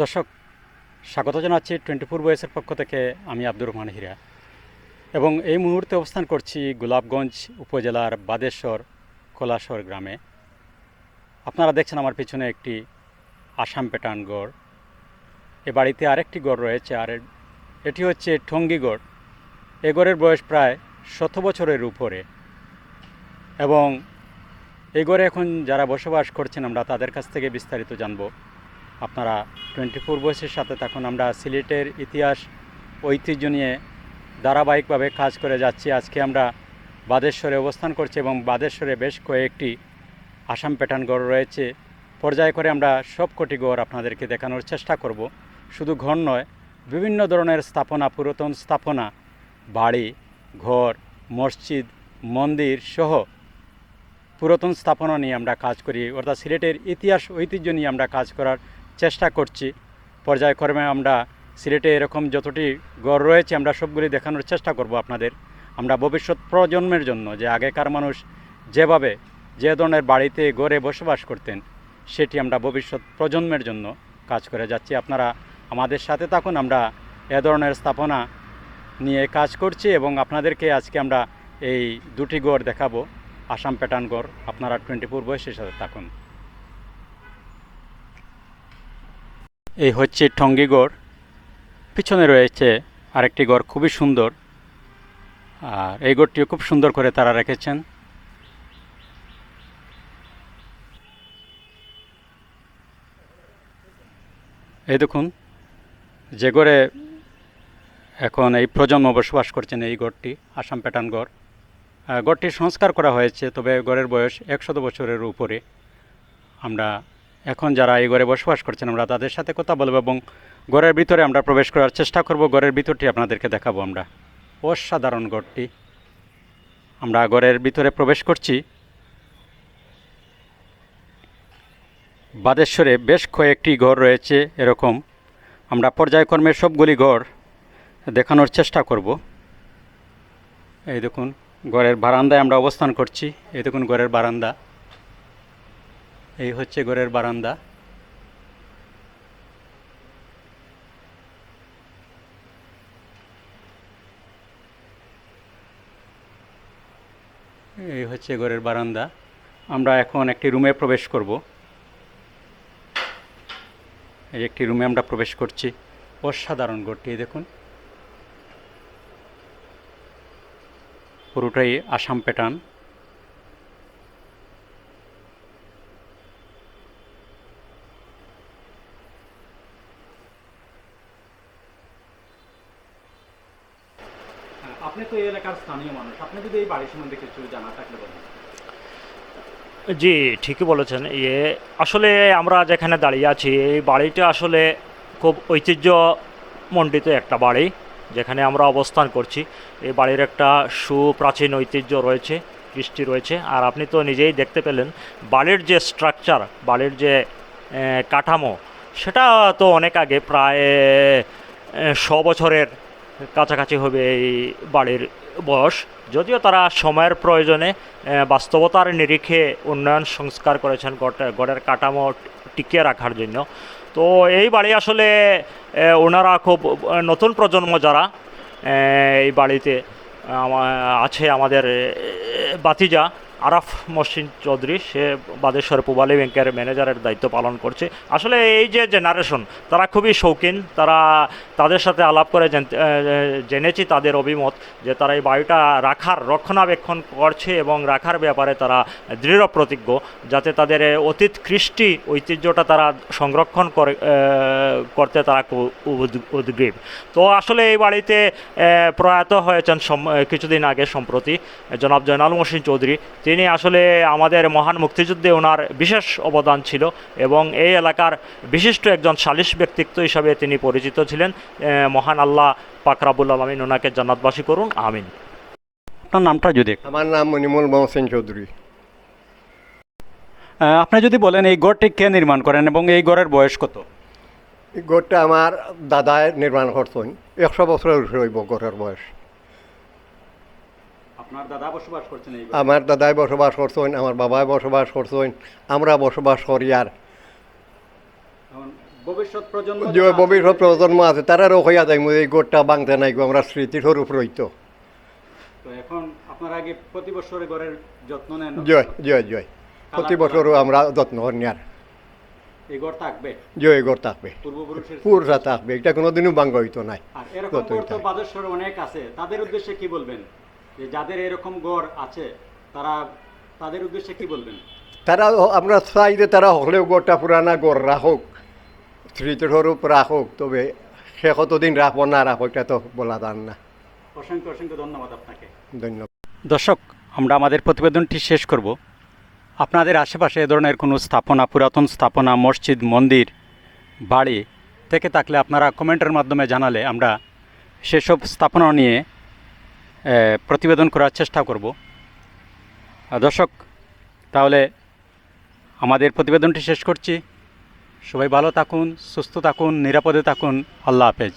দর্শক, স্বাগত জানাচ্ছি টোয়েন্টি ফোর বয়েসের পক্ষ থেকে আমি আব্দুর রহমান হীরা। এবং এই মুহূর্তে অবস্থান করছি গোলাপগঞ্জ উপজেলার বাদেশ্বর কোলাশর গ্রামে। আপনারা দেখছেন আমার পিছনে একটি আসাম প্যাটার্ন গড়। এ বাড়িতে আরেকটি গড় রয়েছে, আর এটি হচ্ছে ঠঙ্গি গড়। এ গড়ের বয়স প্রায় শত বছরের উপরে। এবং এই গড়ে এখন যারা বসবাস করছেন আমরা তাদের কাছ থেকে বিস্তারিত জানব। আপনারা টোয়েন্টি ফোর বয়সের সাথে তখন আমরা সিলেটের ইতিহাস, ঐতিহ্য নিয়ে ধারাবাহিকভাবে কাজ করে যাচ্ছি। আজকে আমরা বাদেশ্বরে অবস্থান করছি এবং বাদেশ্বরে বেশ কয়েকটি আসাম প্যাটার্ন গড় রয়েছে। পর্যায়ে করে আমরা সব কটি গড় আপনাদেরকে দেখানোর চেষ্টা করব। শুধু ঘর নয়, বিভিন্ন ধরনের স্থাপনা, পুরাতন স্থাপনা, বাড়ি, ঘর, মসজিদ, মন্দির সহ পুরাতন স্থাপনা নিয়ে আমরা কাজ করি। অর্থাৎ সিলেটের ইতিহাস, ঐতিহ্য নিয়ে আমরা কাজ করার চেষ্টা করছি। পর্যায়ক্রমে আমরা সিলেটে এরকম যতটি গড় রয়েছে, আমরা সবগুলি দেখানোর চেষ্টা করব আপনাদের। আমরা ভবিষ্যৎ প্রজন্মের জন্য যে আগেকার মানুষ যেভাবে যে ধরনের বাড়িতে গড়ে বসবাস করতেন, সেটি আমরা ভবিষ্যৎ প্রজন্মের জন্য কাজ করে যাচ্ছি। আপনারা আমাদের সাথে থাকুন, আমরা এ ধরনের স্থাপনা নিয়ে কাজ করছি এবং আপনাদেরকে আজকে আমরা এই দুটি গড় দেখাবো। আসাম প্যাটার্ন গড়, আপনারা টোয়েন্টি ফোর বয়সের সাথে থাকুন। এই হচ্ছে টঙ্গী গড়। পিছনে রয়েছে আরেকটি গড় খুবই সুন্দর। আর এই গড়টিও খুব সুন্দর করে তারা রেখেছেন। এই দেখুন, যে গড়ে এখন এই প্রজন্ম বসবাস করছেন এই গড়টি, আসাম প্যাটার্ন গড়। গড়টি সংস্কার করা হয়েছে, তবে গড়ের বয়স একশত বছরের উপরে। আমরা এখন যারা এই ঘরে বসবাস করছেন, আমরা তাদের সাথে কথা বলব এবং ঘরের ভিতরে আমরা প্রবেশ করার চেষ্টা করব। ঘরের ভিতরটি আপনাদেরকে দেখাবো আমরা। অসাধারণ ঘরটি। আমরা ঘরের ভিতরে প্রবেশ করছি। বাদেশ্বরে বেশ কয়েকটি ঘর রয়েছে এরকম। আমরা পর্যায়ক্রমে সবগুলি ঘর দেখানোর চেষ্টা করব। এই দেখুন, ঘরের বারান্দায় আমরা অবস্থান করছি। এই দেখুন, ঘরের বারান্দা। এই হচ্ছে ঘরের বারান্দা। এই হচ্ছে ঘরের বারান্দা। আমরা এখন একটি রুমে প্রবেশ করব। এই একটি রুমে আমরা প্রবেশ করছি। অসাধারণ ঘরটি দেখুন। পুরোটাই আসাম প্যাটার্ন। আপনি তো জি, ঠিকই বলেছেন। ইয়ে আসলে আমরা যেখানে দাঁড়িয়ে আছি, এই বাড়িটা আসলে খুব ঐতিহ্যমণ্ডিত একটা বাড়ি, যেখানে আমরা অবস্থান করছি। এই বাড়ির একটা সুপ্রাচীন ঐতিহ্য রয়েছে কৃষ্টি রয়েছে। আর আপনি তো নিজেই দেখতে পেলেন বাড়ির যে স্ট্রাকচার বাড়ির যে কাঠামো, সেটা তো অনেক আগে প্রায় শ বছরের কাছাকাছি হবে এই বাড়ির বয়স। যদিও তারা সময়ের প্রয়োজনে বাস্তবতার নিরিখে উন্নয়ন সংস্কার করেছেন, গড়- গড়ের কাঠামো টিকিয়ে রাখার জন্য। তো এই বাড়ি আসলে ওনারা খুব নতুন প্রজন্ম যারা এই বাড়িতে আছে আমাদের বাতিজা। আরাফ মহসিন চৌধুরী, সে বাদেশ্বর পূবালী ব্যাংকের ম্যানেজারের দায়িত্ব পালন করছে। আসলে এই যে জেনারেশন তারা খুবই শৌখিন, তারা তাদের সাথে আলাপ করে জেনেছি তাদের অভিমত যে তারা এই বায়ুটা রাখার রক্ষণাবেক্ষণ করছে এবং রাখার ব্যাপারে তারা দৃঢ় প্রতিজ্ঞ, যাতে তাদের অতীত কৃষ্টি ঐতিহ্যটা তারা সংরক্ষণ করে করতে তারা উদ- উদ্গ্রীব। তো আসলে এই বাড়িতে প্রয়াত হয়েছেন কিছুদিন আগে সম্প্রতি জনাব জয়নাল মহসিন চৌধুরী। তিনি আসলে আমাদের মহান মুক্তিযুদ্ধে ওনার বিশেষ অবদান ছিল এবং এই এলাকার বিশিষ্ট একজন সালিশ ব্যক্তিত্ব হিসাবে তিনি পরিচিত ছিলেন মহান আল্লাহ পাকরাবুল আলমিন ওনাকে জান্নাতবাসী করুন আমিন। আপনার নামটা যদি আমার নাম মনিমুল মহসিন চৌধুরী। আপনি যদি বলেন এই গড়টি কে নির্মাণ করেন এবং এই গড়ের বয়স কত? এই গড়টা আমার দাদায় নির্মাণ করছেন একশো বছরের হইব গড়ের বয়স আপনার দাদা বসবাস করছেন এই আমার দাদাই বসবাস করছেন আমার বাবাই বসবাস করছেন আমরা বসবাস করি আর। ভবিষ্যৎ প্রজন্ম ভবিষ্যৎ প্রজন্ম আছে তারারও হইয়া যাইমু এই গোটটা বাংতে নাই গো, আমরা স্মৃতির স্বরূপ রইতো। তো এখন আপনারা আগে প্রতি বছরে ঘরের যত্ন নেন জয় জয় জয়। প্রতি বছরও আমরা যত্ন নেয়ার এই ঘর থাকবে? জয় ঘর থাকবে। পূর্বপুরুষের থাকবে এটা কোনোদিনও বাঙ্গ হইতো নাই। অনেক আছে তাদের উদ্দেশ্যে কি বলবেন? যে যাদের এরকম গড় আছে তারা তাদের উদ্দেশ্যে কি বলবেন? তারা আমরা চাই যে তারা হলেও গোটা পুরানা গড় রাখুক স্মৃতিস্বরূপ রাখুক তবে সে কতদিন রাখব না রাখব এটা তো বলা যান না। অসংখ্য অসংখ্য ধন্যবাদ আপনাকে। ধন্যবাদ। দর্শক আমরা আমাদের প্রতিবেদনটি শেষ করব। আপনাদের আশেপাশে এ ধরনের কোনো স্থাপনা পুরাতন স্থাপনা মসজিদ মন্দির বাড়ি থেকে থাকলে আপনারা কমেন্টের মাধ্যমে জানালে আমরা সেসব স্থাপনা নিয়ে প্রতিবেদন করার চেষ্টা করব। দর্শক, তাহলে আমাদের প্রতিবেদনটি শেষ করছি। সবাই ভালো থাকুন, সুস্থ থাকুন, নিরাপদে থাকুন। আল্লাহ হাফেজ।